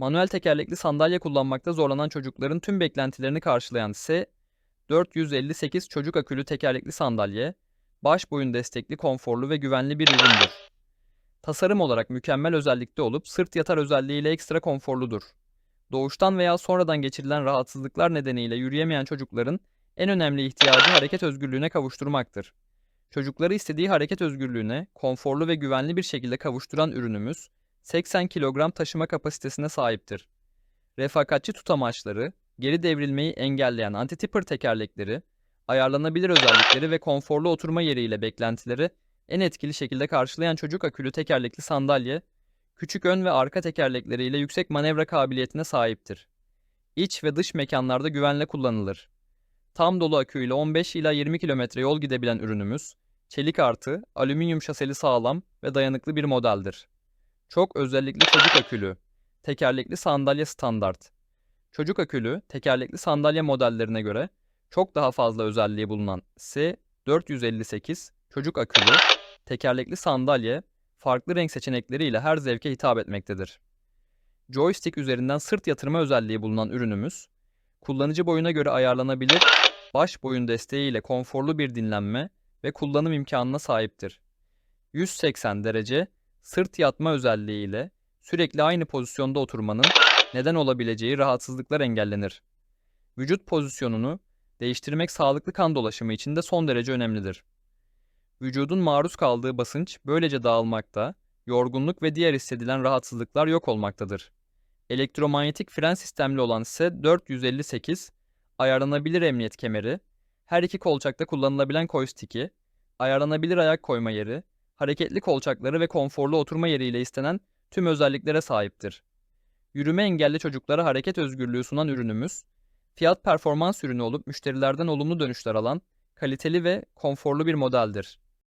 Manuel tekerlekli sandalye kullanmakta zorlanan çocukların tüm beklentilerini karşılayan S 458 çocuk akülü tekerlekli sandalye, baş boyun destekli, konforlu ve güvenli bir üründür. Tasarım olarak mükemmel özellikte olup sırt yatar özelliğiyle ekstra konforludur. Doğuştan veya sonradan geçirilen rahatsızlıklar nedeniyle yürüyemeyen çocukların en önemli ihtiyacı hareket özgürlüğüne kavuşturmaktır. Çocukları istediği hareket özgürlüğüne konforlu ve güvenli bir şekilde kavuşturan ürünümüz 80 kilogram taşıma kapasitesine sahiptir. Refakatçi tutamaçları, geri devrilmeyi engelleyen anti-tipper tekerlekleri, ayarlanabilir özellikleri ve konforlu oturma yeriyle beklentileri en etkili şekilde karşılayan çocuk akülü tekerlekli sandalye, küçük ön ve arka tekerlekleriyle yüksek manevra kabiliyetine sahiptir. İç ve dış mekanlarda güvenle kullanılır. Tam dolu aküyle 15 ila 20 kilometre yol gidebilen ürünümüz, çelik artı, alüminyum şaseli sağlam ve dayanıklı bir modeldir. Çok özellikli çocuk akülü, tekerlekli sandalye standart. Çocuk akülü, tekerlekli sandalye modellerine göre çok daha fazla özelliği bulunan S458 çocuk akülü, tekerlekli sandalye, farklı renk seçenekleriyle her zevke hitap etmektedir. Joystick üzerinden sırt yatırma özelliği bulunan ürünümüz, kullanıcı boyuna göre ayarlanabilir, baş boyun desteğiyle konforlu bir dinlenme ve kullanım imkanına sahiptir. 180 derece sırt yatma özelliğiyle sürekli aynı pozisyonda oturmanın neden olabileceği rahatsızlıklar engellenir. Vücut pozisyonunu değiştirmek sağlıklı kan dolaşımı için de son derece önemlidir. Vücudun maruz kaldığı basınç böylece dağılmakta, yorgunluk ve diğer hissedilen rahatsızlıklar yok olmaktadır. Elektromanyetik fren sistemli olan ise 458, ayarlanabilir emniyet kemeri, her iki kolçakta kullanılabilen joystick'i, ayarlanabilir ayak koyma yeri, hareketli kolçakları ve konforlu oturma yeriyle istenen tüm özelliklere sahiptir. Yürüme engelli çocuklara hareket özgürlüğü sunan ürünümüz, fiyat performans ürünü olup müşterilerden olumlu dönüşler alan, kaliteli ve konforlu bir modeldir.